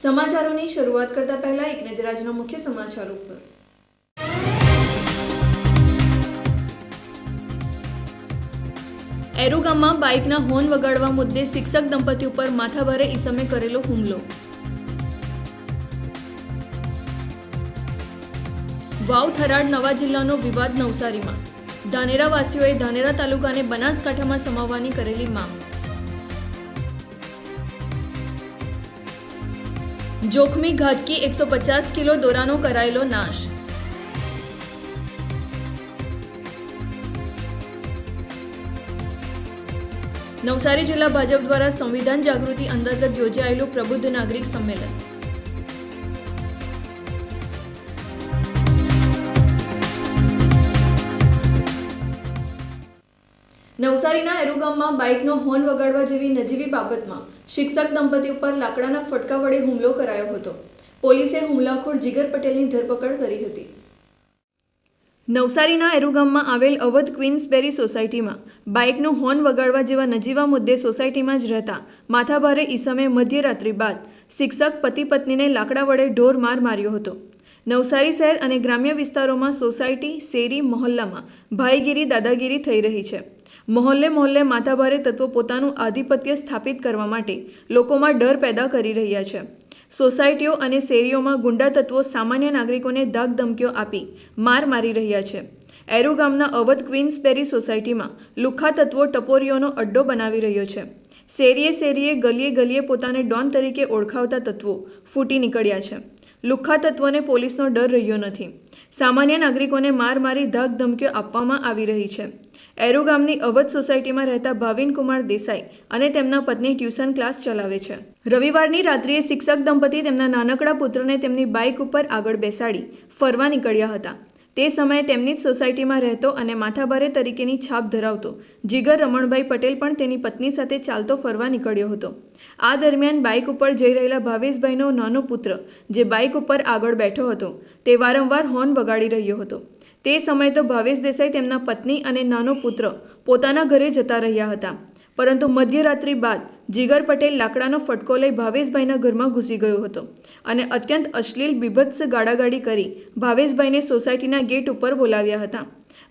સમાચારોની શરૂઆત કરતા પહેલા એક નજર આજના મુખ્ય સમાચારો પર એરો ગામમાં બાઇકના હોર્ન વગાડવા મુદ્દે શિક્ષક દંપતી ઉપર માથાભારે ઈસમે કરેલો હુમલો. વાવ થરાડ નવા જિલ્લાનો વિવાદ નવસારીમાં. ધાનેરાવાસીઓએ ધાનેરા તાલુકાને બનાસકાંઠામાં સમાવવાની કરેલી માંગ. જોખમી ઘાતકી એકસો પચાસ કિલો દોરાનો કરાયેલો નાશ. નવસારી જિલ્લા ભાજપ દ્વારા સંવિધાન જાગૃતિ અંતર્ગત યોજાયેલું પ્રબુદ્ધ નાગરિક સંમેલન. નવસારીના એરુગામમાં બાઇકનો હોર્ન વગાડવા જેવી નજીવી બાબતમાં શિક્ષક દંપતી ઉપર લાકડાના ફટકા વડે હુમલો કરાયો હતો. પોલીસે હુમલાખોર જીગર પટેલની ધરપકડ કરી હતી. નવસારીના એરુગામમાં આવેલ અવધ ક્વીન્સબેરી સોસાયટીમાં બાઇકનું હોર્ન વગાડવા જેવા નજીવા મુદ્દે સોસાયટીમાં જ રહેતા માથાભારે ઈસમે મધ્યરાત્રિ બાદ શિક્ષક પતિ પત્નીને લાકડા વડે ઢોર માર માર્યો હતો. નવસારી શહેર અને ગ્રામ્ય વિસ્તારોમાં સોસાયટી, શેરી, મહોલ્લામાં ભાઈગીરી, દાદાગીરી થઈ રહી છે. મહોલ્લે મહોલ્લે માથાભારે તત્વો પોતાનું આધિપત્ય સ્થાપિત કરવા માટે લોકોમાં ડર પેદા કરી રહ્યા છે. સોસાયટીઓ અને શેરીઓમાં ગુંડા તત્વો સામાન્ય નાગરિકોને ધાક ધમકીઓ આપી માર મારી રહ્યા છે. એરુ ગામના અવધ ક્વીન્સબેરી સોસાયટીમાં લુખ્ખા તત્વો ટપોરીઓનો અડ્ડો બનાવી રહ્યો છે. શેરીએ શેરીએ ગલીએ ગલીએ પોતાને ડોન તરીકે ઓળખાવતા તત્વો ફૂટી નીકળ્યા છે. લુખ્ખા તત્વોને પોલીસનો ડર રહ્યો નથી. સામાન્ય નાગરિકોને માર મારી ધાક ધમકીઓ આપવામાં આવી રહી છે. એરુ ગામની અવધ સોસાયટીમાં રહેતા ભાવિન કુમાર દેસાઈ અને તેમના પત્ની ટ્યુશન ક્લાસ ચલાવે છે. રવિવારની રાત્રિએ શિક્ષક દંપતી તેમના નાનકડા પુત્રને તેમની બાઇક ઉપર આગળ બેસાડી ફરવા નીકળ્યા હતા. તે સમયે તેમની જ સોસાયટીમાં રહેતો અને માથાભારે તરીકેની છાપ ધરાવતો જીગર રમણભાઈ પટેલ પણ તેની પત્ની સાથે ચાલતો ફરવા નીકળ્યો હતો. આ દરમિયાન બાઇક ઉપર જઈ રહેલા ભાવેશભાઈનો નાનો પુત્ર, જે બાઇક ઉપર આગળ બેઠો હતો, તે વારંવાર હોર્ન વગાડી રહ્યો હતો. તે સમયે તો ભાવેશ દેસાઈ તેમના પત્ની અને નાનો પુત્ર પોતાના ઘરે જતા રહ્યા હતા. પરંતુ મધ્યરાત્રિ બાદ જીગર પટેલ લાકડાનો ફટકો લઈ ભાવેશભાઈના ઘરમાં ઘૂસી ગયો હતો અને અત્યંત અશ્લીલ, બીભત્સ ગાડાગાડી કરી ભાવેશભાઈને સોસાયટીના ગેટ ઉપર બોલાવ્યા હતા.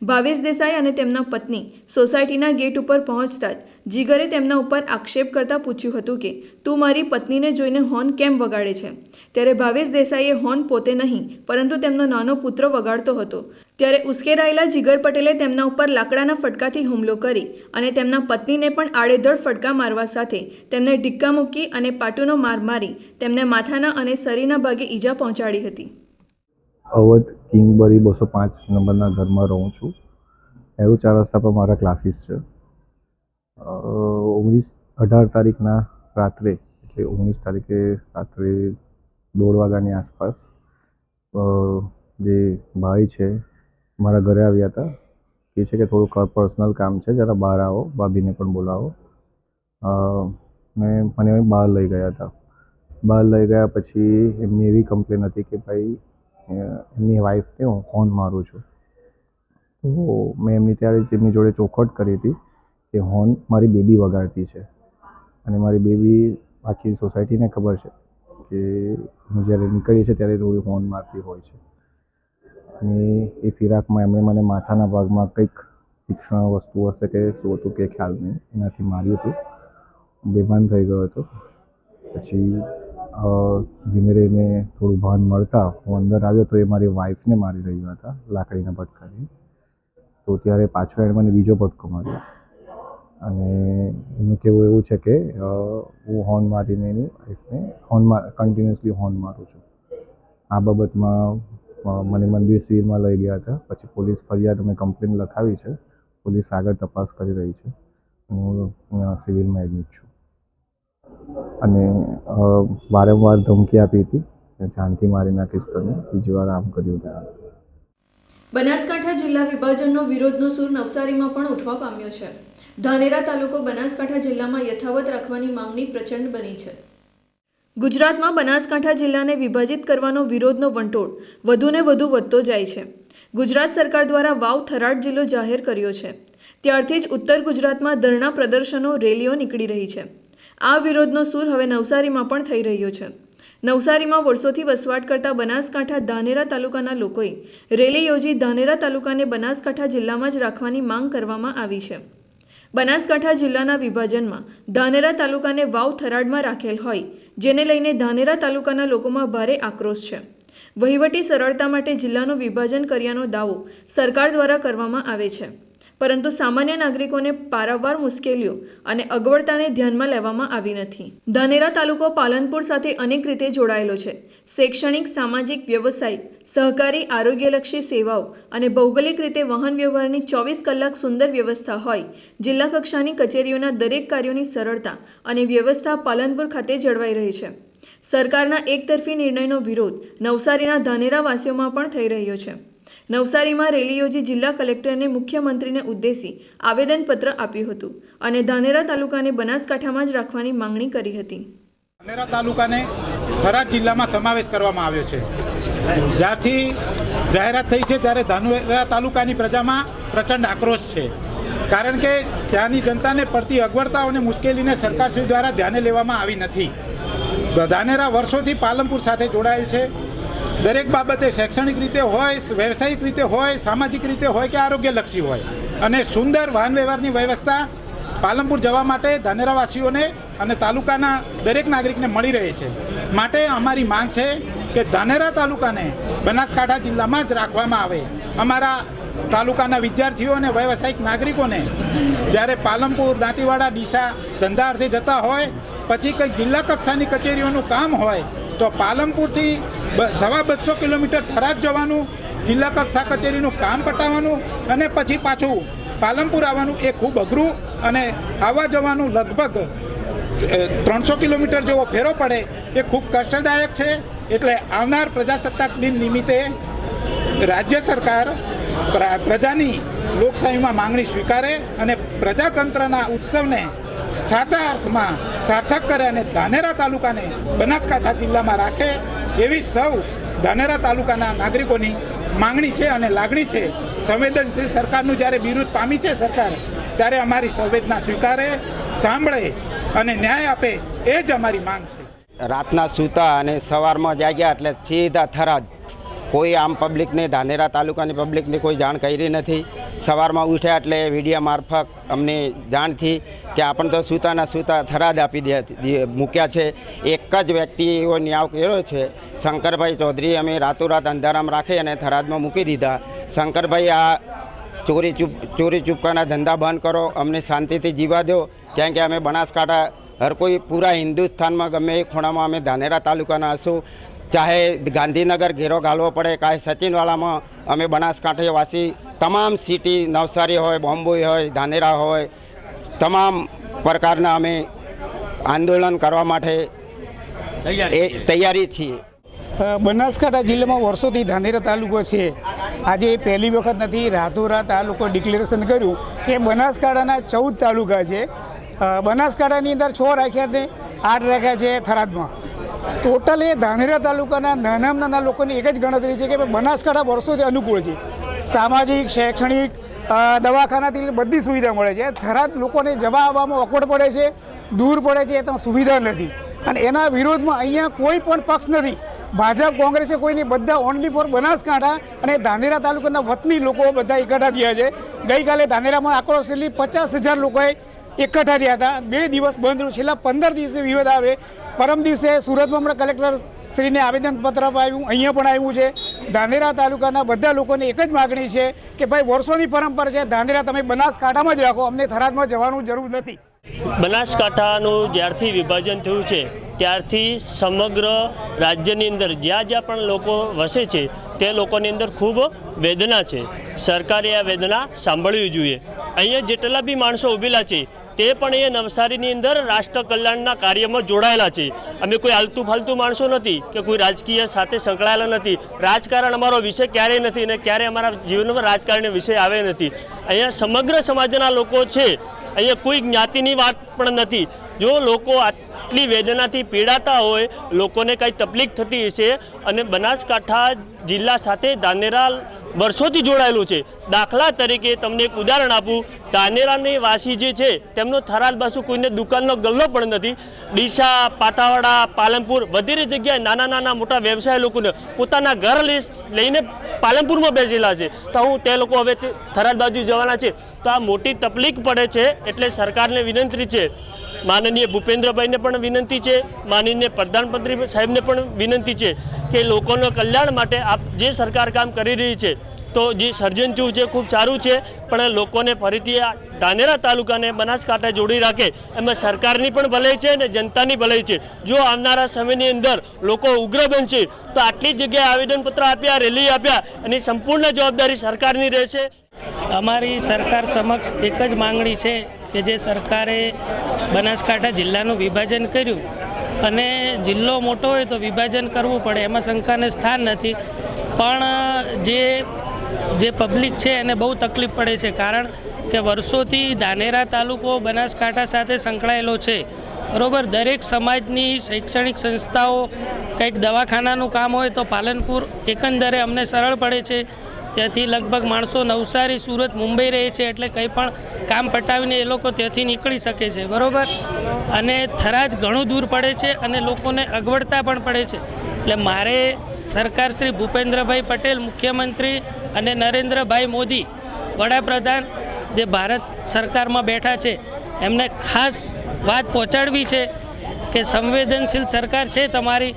ભાવેશ દેસાઈ અને તેમના પત્ની સોસાયટીના ગેટ ઉપર પહોંચતા જ જીગરે તેમના ઉપર આક્ષેપ કરતા પૂછ્યું હતું કે, તું મારી પત્નીને જોઈને હોર્ન કેમ વગાડે છે? ત્યારે ભાવેશ દેસાઈએ હોર્ન પોતે નહીં, પરંતુ તેમનો નાનો પુત્ર વગાડતો હતો. ત્યારે ઉશ્કેરાયેલા જીગર પટેલે તેમના ઉપર લાકડાના ફટકાથી હુમલો કરી અને તેમના પત્નીને પણ આડેધડ ફટકા મારવા સાથે તેમને ઢીક્કા મૂકી અને પાટુનો માર મારી તેમને માથાના અને શરીરના ભાગે ઈજા પહોંચાડી હતી. અવધ કિંગબરી બસો પાંચ નંબરના ઘરમાં રહું છું. એવું ચાર રસ્તા પર મારા ક્લાસીસ છે. ઓગણીસ અઢાર તારીખના રાત્રે, એટલે ઓગણીસ તારીખે રાત્રે દોઢ વાગ્યાની આસપાસ જે ભાઈ છે મારા ઘરે આવ્યા હતા. કહે છે કે થોડુંક પર્સનલ કામ છે, જરા બહાર આવો, ભાભીને પણ બોલાવો. ને મને બહાર લઈ ગયા હતા. બહાર લઈ ગયા પછી એમની એવી કમ્પ્લેન હતી કે ભાઈ એમની વાઈફને હું હોર્ન મારું છું. તો મેં એમની ત્યારે તેમની જોડે ચોખવટ કરી હતી કે હોર્ન મારી બેબી વગાડતી છે. અને મારી બેબી આખી સોસાયટીને ખબર છે કે હું જ્યારે નીકળીએ છીએ ત્યારે થોડી હોર્ન મારતી હોય છે. અને એ ફિરાકમાં એમણે મને માથાના ભાગમાં કંઈક તીક્ષ્ણ વસ્તુ હશે કે શું હતું કે ખ્યાલ નહીં, એનાથી માર્યું હતું. બેભાન થઈ ગયો હતો. પછી ધીમે રહીને થોડું ભાન મળતા હું અંદર આવ્યો તો એ મારી વાઈફને મારી રહ્યા હતા, લાકડીના પટકાથી તો ત્યારે પાછો એણે મને બીજો પટકો માર્યો. અને એનું કહેવું એવું છે કે હું હોર્ન મારીને એની વાઈફને હોર્ન કન્ટિન્યુઅસલી હોર્ન મારું છું. આ બાબતમાં મને મંદિર સિવિલમાં લઈ ગયા હતા. પછી પોલીસ ફરિયાદ અમે કમ્પ્લેન લખાવી છે. પોલીસ આગળ તપાસ કરી રહી છે. હું સિવિલમાં એડમિટ છું. અને વારંવાર ધમકી આપી હતી. જાનથી મારી નાખીશ તને બીજી વાર આમ કર્યું ત્યાં બનાસકાંઠા જિલ્લા વિભાજનનો વિરોધનો સૂર નવસારીમાં પણ ઉઠવા પામ્યો છે. ધાનેરા તાલુકો બનાસકાંઠા જિલ્લામાં યથાવત રાખવાની માંગણી પ્રચંડ બની છે. ગુજરાતમાં બનાસકાંઠા જિલ્લાને વિભાજિત કરવાનો વિરોધનો વંટોળ વધુને વધુ વધતો જાય છે. ગુજરાત સરકાર દ્વારા વાવ થરાદ જિલ્લો જાહેર કર્યો છે. ત્યારથી જ ઉત્તર ગુજરાતમાં ધરણા પ્રદર્શનો, રેલીઓ નીકળી રહી છે. આ વિરોધનો સૂર હવે નવસારીમાં પણ થઈ રહ્યો છે. નવસારીમાં વર્ષોથી વસવાટ કરતા બનાસકાંઠા ધાનેરા તાલુકાના લોકોએ રેલી યોજી ધાનેરા તાલુકાને બનાસકાંઠા જિલ્લામાં જ રાખવાની માંગ કરવામાં આવી છે. બનાસકાંઠા જિલ્લાના વિભાજનમાં ધાનેરા તાલુકાને વાવ થરાડમાં રાખેલ હોય જેને લઈને ધાનેરા તાલુકાના લોકોમાં ભારે આક્રોશ છે. વહીવટી સરળતા માટે જિલ્લાનું વિભાજન કર્યાનો દાવો સરકાર દ્વારા કરવામાં આવે છે. પરંતુ સામાન્ય નાગરિકોને પારાવાર મુશ્કેલીઓ અને અગવડતાને ધ્યાનમાં લેવામાં આવી નથી. ધાનેરા તાલુકો પાલનપુર સાથે અનેક રીતે જોડાયેલો છે. શૈક્ષણિક, સામાજિક, વ્યવસાયિક, સહકારી, આરોગ્યલક્ષી સેવાઓ અને ભૌગોલિક રીતે વાહન વ્યવહારની ચોવીસ કલાક સુંદર વ્યવસ્થા હોય, જિલ્લા કક્ષાની કચેરીઓના દરેક કાર્યોની સરળતા અને વ્યવસ્થા પાલનપુર ખાતે જળવાઈ રહી છે. સરકારના એકતરફી નિર્ણયનો વિરોધ નવસારીના ધાનેરાવાસીઓમાં પણ થઈ રહ્યો છે. નવસારીમાં રેલી યોજી જિલ્લા કલેક્ટરને મુખ્યમંત્રીને ઉદ્દેશી આવેદનપત્ર આપ્યું હતું અને ધાનેરા તાલુકાને બનાસકાંઠામાં જ રાખવાની માંગણી કરી હતી. ધાનેરા તાલુકાને થરાદ જિલ્લામાં સમાવેશ કરવામાં આવ્યો છે. જ્યારથી જાહેરાત થઈ છે ત્યારે ધાનેરા તાલુકાની પ્રજામાં પ્રચંડ આક્રોશ છે. કારણ કે ત્યાંની જનતાને પડતી અગવડતાઓ અને મુશ્કેલીને સરકારશ્રી દ્વારા ધ્યાને લેવામાં આવી નથી. ધાનેરા વર્ષોથી પાલનપુર સાથે જોડાયેલ છે. દરેક બાબતે શૈક્ષણિક રીતે હોય, વ્યવસાયિક રીતે હોય, સામાજિક રીતે હોય કે આરોગ્યલક્ષી હોય. અને સુંદર વાહન વ્યવહારની વ્યવસ્થા પાલનપુર જવા માટે ધાનેરાવાસીઓને અને તાલુકાના દરેક નાગરિકને મળી રહે છે. માટે અમારી માંગ છે કે ધાનેરા તાલુકાને બનાસકાંઠા જિલ્લામાં જ રાખવામાં આવે. અમારા તાલુકાના વિદ્યાર્થીઓ અને વ્યવસાયિક નાગરિકોને જ્યારે પાલનપુર, દાંતીવાડા, ડીસા ધંધા અર્થે જતા હોય, પછી કંઈક જિલ્લા કક્ષાની કચેરીઓનું કામ હોય તો પાલનપુરથી સવા બસો કિલોમીટર થરાદ જવાનું, જિલ્લા કક્ષા કચેરીનું કામ પટાવવાનું અને પછી પાછું પાલનપુર આવવાનું એ ખૂબ અઘરું અને આવવા જવાનું લગભગ ત્રણસો કિલોમીટર જેવો ફેરો પડે એ ખૂબ કષ્ટદાયક છે. એટલે આવનાર પ્રજાસત્તાક દિન નિમિત્તે રાજ્ય સરકાર પ્ર- પ્રજાની લોકશાહીમાં માંગણી સ્વીકારે અને પ્રજાતંત્રના ઉત્સવને સાચા અર્થમાં સાર્થક કરે અને ધાનેરા તાલુકાને બનાસકાંઠા જિલ્લામાં રાખે એવી સૌ ધાનેરા તાલુકાના નાગરિકોની માંગણી છે અને લાગણી છે. સંવેદનશીલ સરકારનું જ્યારે બિરુદ પામી છે સરકાર, ત્યારે અમારી સંવેદના સ્વીકારે, સાંભળે અને ન્યાય આપે એ જ અમારી માંગ છે. રાતના સૂતા અને સવારમાં જાગ્યા એટલે સીધા થરા કોઈ આમ પબ્લિકને ધાનેરા તાલુકાની પબ્લિકને કોઈ જાણ કરી નથી. સવારમાં ઉઠ્યા એટલે વીડિયા મારફત અમને જાણ થઈ કે આપણને તો સૂતાના સૂતા થરાદ આપી દે મૂક્યા છે. એક જ વ્યક્તિઓ ન્યાવ કર્યો છે. શંકરભાઈ ચૌધરી અમે રાતોરાત અંધારામાં રાખી અને થરાદમાં મૂકી દીધા. શંકરભાઈ, આ ચોરી ચૂપ ચોરી ચૂપકાના ધંધા બંધ કરો, અમને શાંતિથી જીવા દો. કેમ કે અમે બનાસકાંઠા, હર કોઈ પૂરા હિન્દુસ્તાનમાં ગમે એ ખૂણામાં અમે ધાનેરા તાલુકાના હશું. ચાહે ગાંધીનગર ઘેરો ઘાલવો પડે, કાંઈ સચિનવાળામાં અમે બનાસકાંઠાવાસી તમામ સિટી નવસારી હોય બોમ્બે હોય ધાનેરા હોય તમામ પ્રકારના અમે આંદોલન કરવા માટે એ તૈયારી છીએ. બનાસકાંઠા જિલ્લામાં વર્ષોથી ધાનેરા તાલુકો છે. આજે એ પહેલી વખત નથી રાતોરાત આ લોકો ડિક્લેરેશન કર્યું કે બનાસકાંઠાના ચૌદ તાલુકા છે. બનાસકાંઠાની અંદર છ રાખ્યા છે આઠ રાખ્યા છે થરાદમાં. ટોટલ એ ધાનેરા તાલુકાના નાનામાં નાના લોકોની એક જ ગણતરી છે કે બનાસકાંઠા વર્ષોથી અનુકૂળ છે. સામાજિક, શૈક્ષણિક દવાખાનાથી બધી સુવિધા મળે છે. થરાદ લોકોને જવા આવવામાં અકવડ પડે છે, દૂર પડે છે, એ તો સુવિધા નથી. અને એના વિરોધમાં અહીંયા કોઈ પણ પક્ષ નથી. ભાજપ, કોંગ્રેસે કોઈની બધા ઓનલી ફોર બનાસકાંઠા અને ધાનેરા તાલુકાના વતની લોકો બધા એકઠા થયા છે. ગઈકાલે ધાનેરામાં આક્રોશ પચાસ હજાર લોકોએ એકઠા થયા હતા. બે દિવસ બંધ છેલ્લા પંદર દિવસે વિવાદ આવે. પરમ દિવસે સુરતમાં હમણાં કલેક્ટર શ્રીને આવેદનપત્ર આવ્યું અહીંયા પણ આવ્યું છે. ધાનેરા તાલુકાના બધા લોકોની એક જ માગણી છે કે ભાઈ વર્ષોની પરંપરા છે, ધાનેરા તમે બનાસકાંઠામાં જ રાખો, અમને થરાદમાં જવાનું જરૂર નથી. બનાસકાંઠાનું જ્યારથી વિભાજન થયું છે, ત્યારથી સમગ્ર રાજ્યની અંદર જ્યાં જ્યાં પણ લોકો વસે છે, તે લોકોની અંદર ખૂબ વેદના છે. સરકારે આ વેદના સાંભળવી જોઈએ. અહીંયા જેટલા બી માણસો ઊભેલા છે તે પણ એ નવસારીની અંદર રાષ્ટ્ર કલ્યાણના કાર્યમાં જોડાયેલા છે. અમે કોઈ આલતુ ફાલતુ માણસો નથી કે કોઈ રાજકીય સાથે સંકળાયેલા નથી. રાજકારણ અમારો વિષય ક્યારેય નથી અને ક્યારેય અમારા જીવનમાં રાજકારણનો વિષય આવે નથી. અહીંયા સમગ્ર સમાજના લોકો છે. અહીંયા કોઈ જ્ઞાતિની વાત પણ નથી. જો લોકો આટલી વેદનાથી પીડાતા હોય, લોકોને કંઈ તકલીફ થતી હશે અને બનાસકાંઠા જિલ્લા સાથે ધાનેરા વર્ષોથી જોડાયેલું છે. દાખલા તરીકે તમને એક ઉદાહરણ આપું. ધાનેરાની વાસી જે છે, તેમનો થરાદ બાજુ કોઈને દુકાનનો ગલ્લો પણ નથી. ડીસા પાટાવાડા પાલનપુર વગેરે જગ્યાએ નાના નાના મોટા વ્યવસાય લોકોને પોતાના ઘર લઈને પાલનપુરમાં બેસેલા છે. તો હું તે લોકો હવે થરાદ બાજુ જવાના છે. તો આ મોટી તકલીફ પડે છે એટલે સરકારને વિનંતી છે. માનનીય ભૂપેન્દ્રભાઈને પણ વિનંતી છે. માનનીય પ્રધાનમંત્રી સાહેબને પણ વિનંતી છે કે લોકોના કલ્યાણ માટે આપ જે સરકાર કામ કરી રહી છે તો જે સર્જન થયું છે, ખૂબ સારું છે, પણ લોકોને ફરીથી આ ધાનેરા તાલુકાને બનાસકાંઠા જોડી રાખે. એમાં સરકારની પણ ભલાઈ છે અને જનતાની ભલાઈ છે. જો આવનારા સમયની અંદર લોકો ઉગ્ર બનશે, તો આટલી જગ્યાએ આવેદનપત્ર આપ્યા, રેલી આપ્યા, એની સંપૂર્ણ જવાબદારી સરકારની રહેશે. અમારી સરકાર સમક્ષ એક જ માંગણી છે કે જે સરકારે બનાસકાંઠા જિલ્લાનું વિભાજન કર્યું અને જિલ્લો મોટો હોય તો વિભાજન કરવું પડે, એમાં શંકાને સ્થાન નથી. પણ જે જે પબ્લિક છે એને બહુ તકલીફ પડે છે. કારણ કે વર્ષોથી ધાનેરા તાલુકો બનાસકાંઠા સાથે સંકળાયેલો છે. બરોબર, દરેક સમાજની શૈક્ષણિક સંસ્થાઓ, કંઈક દવાખાનાનું કામ હોય તો પાલનપુર એકંદરે અમને સરળ પડે છે. ત્યાંથી લગભગ માણસો નવસારી, સુરત, મુંબઈ રહે છે એટલે કંઈ પણ કામ પટાવીને એ લોકો ત્યાંથી નીકળી શકે છે. બરાબર? અને થરાદ ઘણું દૂર પડે છે અને લોકોને અગવડતા પણ પડે છે. એટલે મારે સરકાર શ્રી ભૂપેન્દ્રભાઈ પટેલ, મુખ્યમંત્રી અને નરેન્દ્રભાઈ મોદી, વડાપ્રધાન જે ભારત સરકારમાં બેઠા છે, એમને ખાસ વાત પહોંચાડવી છે કે સંવેદનશીલ સરકાર છે તમારી.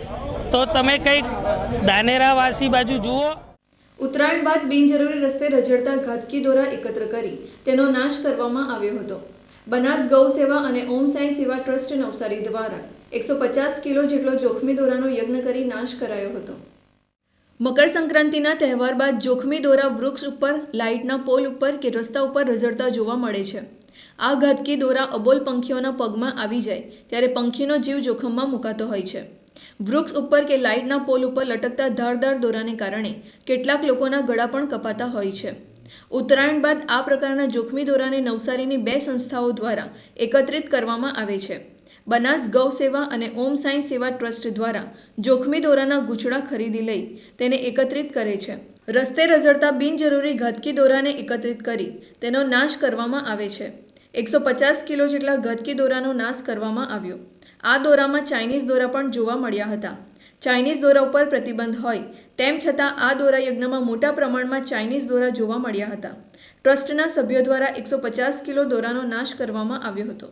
તો તમે કંઈક દાનેરાવાસી બાજુ જુઓ. ઉત્તરાયણ બાદ બિનજરૂરી રસ્તે રજડતા ઘાતકી દોરા એકત્ર કરી તેનો નાશ કરવામાં આવ્યો હતો. બનાસ ગૌ સેવા અને ઓમ સાંઈ સેવા ટ્રસ્ટ નવસારી દ્વારા એકસો પચાસ કિલો જેટલો જોખમી દોરાનો યજ્ઞ કરી નાશ કરાયો હતો. મકર સંક્રાંતિના તહેવાર બાદ જોખમી દોરા વૃક્ષ ઉપર, લાઇટના પોલ ઉપર કે રસ્તા ઉપર રઝળતા જોવા મળે છે. આ ઘાતકી દોરા અબોલ પંખીઓના પગમાં આવી જાય ત્યારે પંખીનો જીવ જોખમમાં મુકાતો હોય છે. વૃક્ષ ઉપર કે લાઇટના પોલ ઉપર લટકતા ધારદાર દોરાને કારણે કેટલાક લોકોના ગળા પણ કપાતા હોય છે. ઉત્તરાયણ બાદ આ પ્રકારના જોખમી દોરાને નવસારીની બે સંસ્થાઓ દ્વારા એકત્રિત કરવામાં આવે છે. બનાસ ગૌ સેવા અને ઓમ સાંઈ સેવા ટ્રસ્ટ દ્વારા જોખમી દોરાના ગુચડા ખરીદી લઈ તેને એકત્રિત કરે છે. રસ્તે રઝળતા બિનજરૂરી ઘતકી દોરાને એકત્રિત કરી તેનો નાશ કરવામાં આવે છે. એકસો પચાસ કિલો જેટલા ઘતકી દોરાનો નાશ કરવામાં આવ્યો. આ દોરામાં ચાઇનીઝ દોરા પણ જોવા મળ્યા હતા. ચાઇનીઝ દોરા ઉપર પ્રતિબંધ હોય તેમ છતાં આ દોરા યજ્ઞમાં મોટા પ્રમાણમાં ચાઇનીઝ દોરા જોવા મળ્યા હતા. ટ્રસ્ટના સભ્યો દ્વારા એકસો પચાસ કિલો દોરાનો નાશ કરવામાં આવ્યો હતો.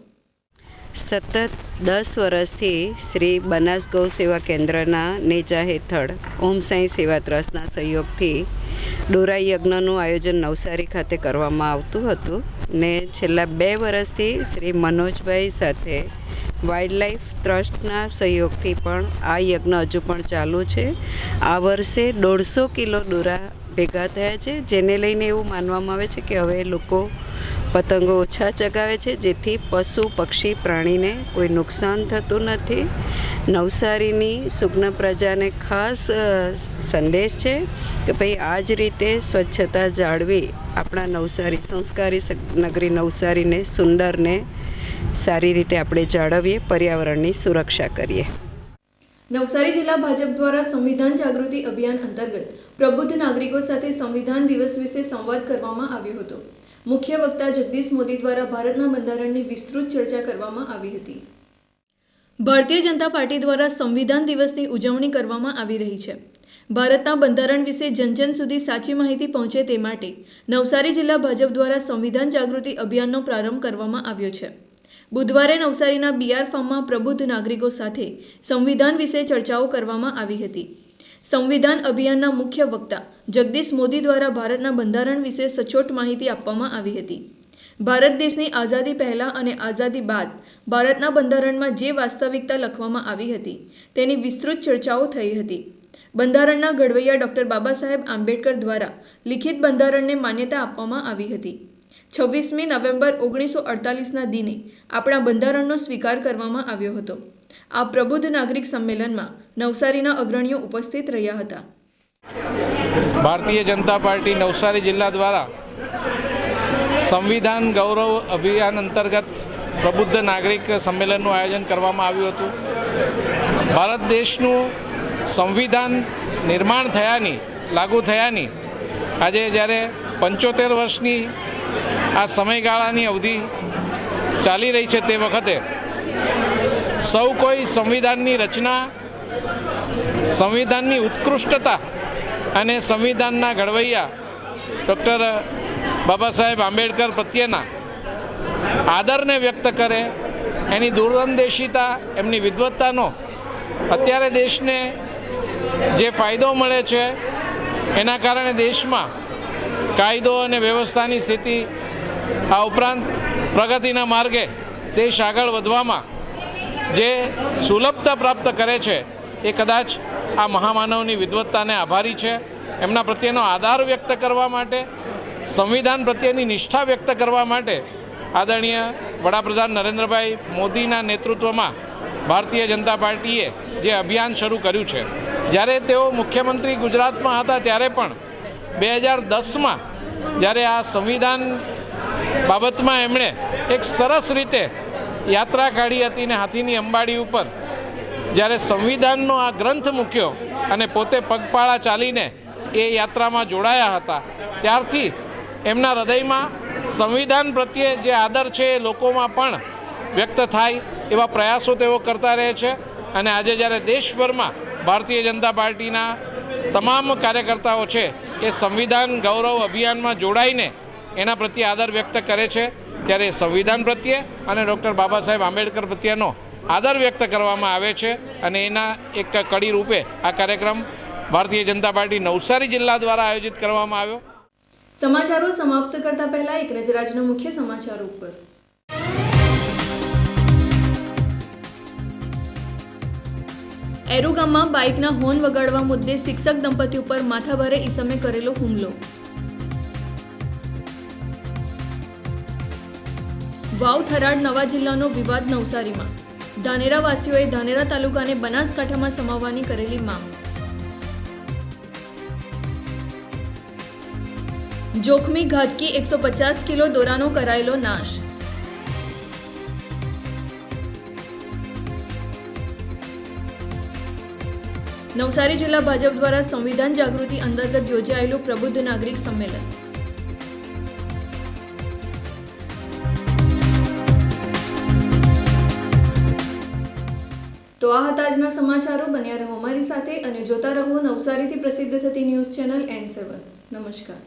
સતત દસ વર્ષથી શ્રી બનાસ ગૌ સેવા કેન્દ્રના નેજા હેઠળ ઓમ સાંઈ સેવા ટ્રસ્ટના સહયોગથી ડોરા યજ્ઞનું આયોજન નવસારી ખાતે કરવામાં આવતું હતું ને છેલ્લા બે વર્ષથી શ્રી મનોજભાઈ સાથે વાઇલ્ડલાઇફ ટ્રસ્ટના સહયોગથી પણ આ યજ્ઞ હજુ પણ ચાલુ છે. આ વર્ષે દોઢસો કિલો દોરા ભેગા થયા છે, જેને લઈને એવું માનવામાં આવે છે કે હવે લોકો પતંગો ઓછા ચગાવે છે, જેથી પશુ, પક્ષી, પ્રાણીને કોઈ નુકસાન થતું નથી. નવસારીની સુગ્ન પ્રજાને ખાસ સંદેશ છે કે ભાઈ આ જ રીતે સ્વચ્છતા જાળવી આપણા નવસારી સંસ્કારી નગરી નવસારીને સુંદરને સારી રીતે આપણે જાળવીએ, પર્યાવરણની સુરક્ષા કરીએ. નવસારી જિલ્લા ભાજપ દ્વારા સંવિધાન જાગૃતિ અભિયાન અંતર્ગત પ્રબુદ્ધ નાગરિકો સાથે સંવિધાન દિવસ વિશે સંવાદ કરવામાં આવ્યો હતો. મુખ્ય વક્તા જગદીશ મોદી દ્વારા ભારતના બંધારણની વિસ્તૃત ચર્ચા કરવામાં આવી હતી. ભારતીય જનતા પાર્ટી દ્વારા સંવિધાન દિવસની ઉજવણી કરવામાં આવી રહી છે. ભારતના બંધારણ વિશે જનજન સુધી સાચી માહિતી પહોંચે તે માટે નવસારી જિલ્લા ભાજપ દ્વારા સંવિધાન જાગૃતિ અભિયાનનો પ્રારંભ કરવામાં આવ્યો છે. બુધવારે નવસારીના બીઆર ફાર્મમાં પ્રબુદ્ધ નાગરિકો સાથે સંવિધાન વિશે ચર્ચાઓ કરવામાં આવી હતી. સંવિધાન અભિયાનના મુખ્ય વક્તા જગદીશ મોદી દ્વારા ભારતના બંધારણ વિશે સચોટ માહિતી આપવામાં આવી હતી. ભારત દેશની આઝાદી પહેલાં અને આઝાદી બાદ ભારતના બંધારણમાં જે વાસ્તવિકતા લખવામાં આવી હતી, તેની વિસ્તૃત ચર્ચાઓ થઈ હતી. બંધારણના ઘડવૈયા ડૉક્ટર બાબા સાહેબ આંબેડકર દ્વારા લિખિત બંધારણને માન્યતા આપવામાં આવી હતી. છવ્વીસમી નવેમ્બર ઓગણીસો અડતાલીસના દિને આપણા બંધારણનો સ્વીકાર કરવામાં આવ્યો હતો. આ પ્રબુદ્ધ નાગરિક સંમેલનમાં નવસારીના અગ્રણીઓ ઉપસ્થિત રહ્યા હતા. ભારતીય જનતા પાર્ટી નવસારી જિલ્લા દ્વારા સંવિધાન ગૌરવ અભિયાન અંતર્ગત પ્રબુદ્ધ નાગરિક સંમેલનનું આયોજન કરવામાં આવ્યું હતું. ભારત દેશનું સંવિધાન નિર્માણ થયાની, લાગુ થયાની આજે જ્યારે પંચોતેર વર્ષની આ સમયગાળાની અવધિ ચાલી રહી છે તે વખતે. સૌ કોઈ સંવિધાનની રચના, સંવિધાનની ઉત્કૃષ્ટતા અને સંવિધાનના ઘડવૈયા ડૉક્ટર બાબા સાહેબ આંબેડકર પ્રત્યેના આદરને વ્યક્ત કરે, એની દૂરંદેશિતા, એમની વિદવત્તાનો અત્યારે દેશને જે ફાયદો મળે છે, એના કારણે દેશમાં કાયદો અને વ્યવસ્થાની સ્થિતિ આ ઉપરાંત પ્રગતિના માર્ગે દેશ આગળ વધવામાં જે સુલભતા પ્રાપ્ત કરે છે એ કદાચ આ મહામાનવની વિદવત્તાને આભારી છે. એમના પ્રત્યેનો આધાર વ્યક્ત કરવા માટે, સંવિધાન પ્રત્યેની નિષ્ઠા વ્યક્ત કરવા માટે આદરણીય વડાપ્રધાન નરેન્દ્રભાઈ મોદીના નેતૃત્વમાં ભારતીય જનતા પાર્ટીએ જે અભિયાન શરૂ કર્યું છે, જ્યારે તેઓ મુખ્યમંત્રી ગુજરાતમાં હતા, ત્યારે પણ બે હજાર દસમાં જ્યારે આ સંવિધાન બાબતમાં એમણે એક સરસ રીતે યાત્રા કાઢી હતી ને હાથીની અંબાડી ઉપર, જ્યારે સંવિધાનનો આ ગ્રંથ મૂક્યો અને પોતે પગપાળા ચાલીને એ યાત્રામાં જોડાયા હતા, ત્યારથી એમના હૃદયમાં સંવિધાન પ્રત્યે જે આદર છે એ લોકોમાં પણ વ્યક્ત થાય એવા પ્રયાસો તેઓ કરતા રહે છે. અને આજે જ્યારે દેશભરમાં ભારતીય જનતા પાર્ટીના તમામ કાર્યકર્તાઓ છે એ સંવિધાન ગૌરવ અભિયાનમાં જોડાઈને એના પ્રત્યે આદર વ્યક્ત કરે છે. ત્યારે સંવિધાન પ્રત્યે અને ડૉક્ટર બાબા સાહેબ આંબેડકર પ્રત્યેનો આદર વ્યક્ત કરવામાં આવે છે અને એના એક કડી રૂપે આ કાર્યક્રમ ભારતીય જનતા પાર્ટી નવસારી જિલ્લા દ્વારા આયોજિત કરવામાં આવ્યો. સમાચારો સમાપ્ત કરતા પહેલા એક નજર આજના મુખ્ય સમાચારો ઉપર. એરુ ગામમાં બાઇકના હોર્ન વગાડવા મુદ્દે શિક્ષક દંપતી ઉપર માથાભારે ઈસમે કરેલો હુમલો. વાવ થરાડ નવા જિલ્લાનો વિવાદ નવસારીમાં. ધાનેરાવાસીઓએ ધાનેરા તાલુકાને બનાસકાંઠામાં સમાવવાની કરેલી માંગ. જોખમી ઘાતકી એકસો પચાસ કિલો દોરાનો કરાયેલો નાશ. નવસારી જિલ્લા ભાજપ દ્વારા સંવિધાન જાગૃતિ અંતર્ગત યોજાયેલું પ્રબુદ્ધ નાગરિક સંમેલન. તો આ હતા આજના સમાચારો. બન્યા રહો અમારી સાથે અને જોતા રહો નવસારીથી પ્રસિદ્ધ થતી ન્યૂઝ ચેનલ એન સેવન નમસ્કાર.